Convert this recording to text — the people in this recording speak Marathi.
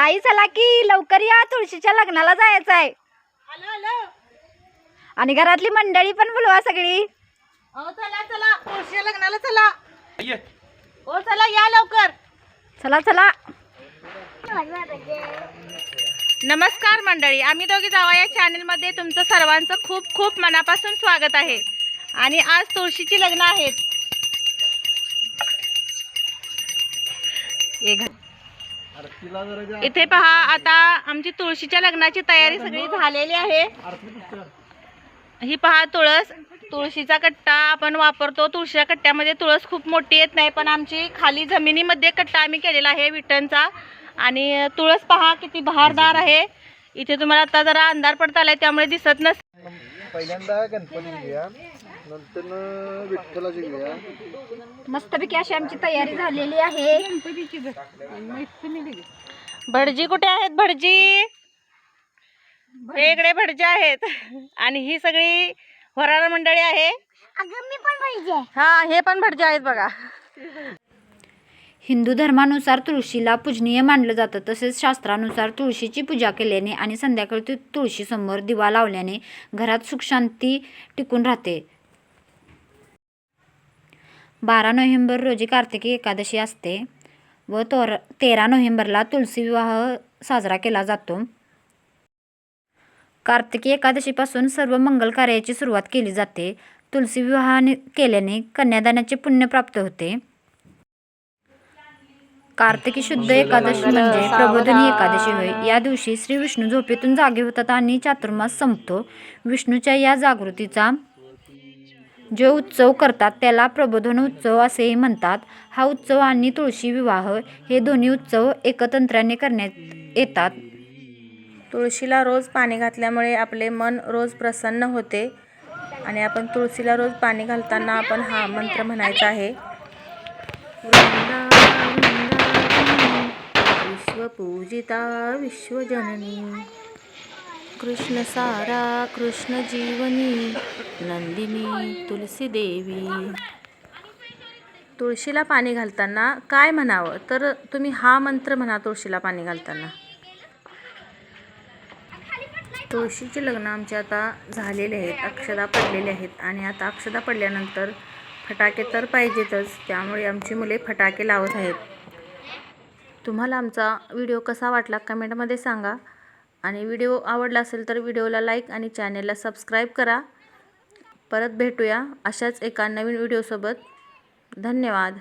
ताई चला की लवकर या तुळशीच्या लग्नाला जायचं आहे हॅलो हॅलो आणि घरातली मंडळी पण बोलवा सगळी. अहो चला चला. तुळशी लग्नाला चला. ये. हो चला या लवकर. चला चला. नमस्कार मंडळी आम्ही दोघी जावा या चॅनलमध्ये तुमचं सर्वांचं खूप खूप मनापासून स्वागत आहे. आणि आज तुळशीची लग्न आहेत. हे घा- इथे पहा आता आमची तुळशीच्या लग्नाची तयारी सगळी झालेली आहे. ही पहा तुळस तुळशीचा कट्टा आपण वापरतो. तुळशीच्या कट्ट्यामध्ये तुळस खूप मोठी येत नाही पण आमची खाली जमिनीमध्ये कट्टा आम्ही केलेला आहे विटणचा. आणि तुळस पहा किती बहारदार आहे. इथे तुम्हाला आता जरा अंधार पडता आलाय त्यामुळे दिसत नस पहिल्यांदा गणपती नंतर मस्तपैकी अशी आमची तयारी झालेली आहे. भटजी कुठे आहेत भटजी? हे इकडे भटजी आहेत. आणि ही सगळी वराळ मंडळी आहे. हा हे पण भटजी आहेत बघा. हिंदू धर्मानुसार तुळशीला पूजनीय मानलं जातं. तसेच शास्त्रानुसार तुळशीची पूजा केल्याने आणि संध्याकाळी तु- तुळशीसमोर दिवा लावल्याने घरात सुखशांती टिकून राहते. बारा नोव्हेंबर रोजी कार्तिकी एकादशी असते व तोर तेरा नोव्हेंबरला तुळशी विवाह साजरा केला जातो. कार्तिकी एकादशीपासून सर्व मंगल कार्याची सुरुवात केली जाते. तुलसी विवाहाने केल्याने कन्यादानाचे पुण्य प्राप्त होते. कार्तिकी शुद्ध एकादशी म्हणजे प्रबोधिनी एकादशी होय. या दिवशी श्री विष्णू झोपेतून जागे होतात आणि चातुर्मास संपतो. विष्णूच्या या जागृतीचा जो उत्सव करतात त्याला प्रबोधन उत्सव असेही म्हणतात. हा उत्सव आणि तुळशी विवाह हे दोन्ही उत्सव एकतंत्राने करण्यात येतात. तुळशीला रोज पाणी घातल्यामुळे आपले मन रोज प्रसन्न होते आणि आपण तुळशीला रोज पाणी घालताना आपण हा मंत्र म्हणायचा आहे. विश्वपूजिता विश्वजननी कृष्ण सारा कृष्ण जीवनी नंदिनी तुलसी देवी तुळशीला पाणी घालताना काय म्हणावं? तर तुम्ही हा मंत्र म्हणा तुळशीला पाणी घालताना. तुळशीचे लग्न आमचे आता झालेले आहेत अक्षदा पडलेले आहेत आणि आता अक्षदा पडल्यानंतर फटाके तर पाहिजेतच त्यामुळे आमची मुले फटाके लावत आहेत. तुम्हाला आमचा व्हिडिओ कसा वाटला कमेंटमध्ये सांगा आणि व्हिडिओ आवडला असेल तर व्हिडिओला लाईक आणि चॅनेलला सबस्क्राईब करा. परत भेटूया अशाच एका नवीन व्हिडिओसोबत. धन्यवाद.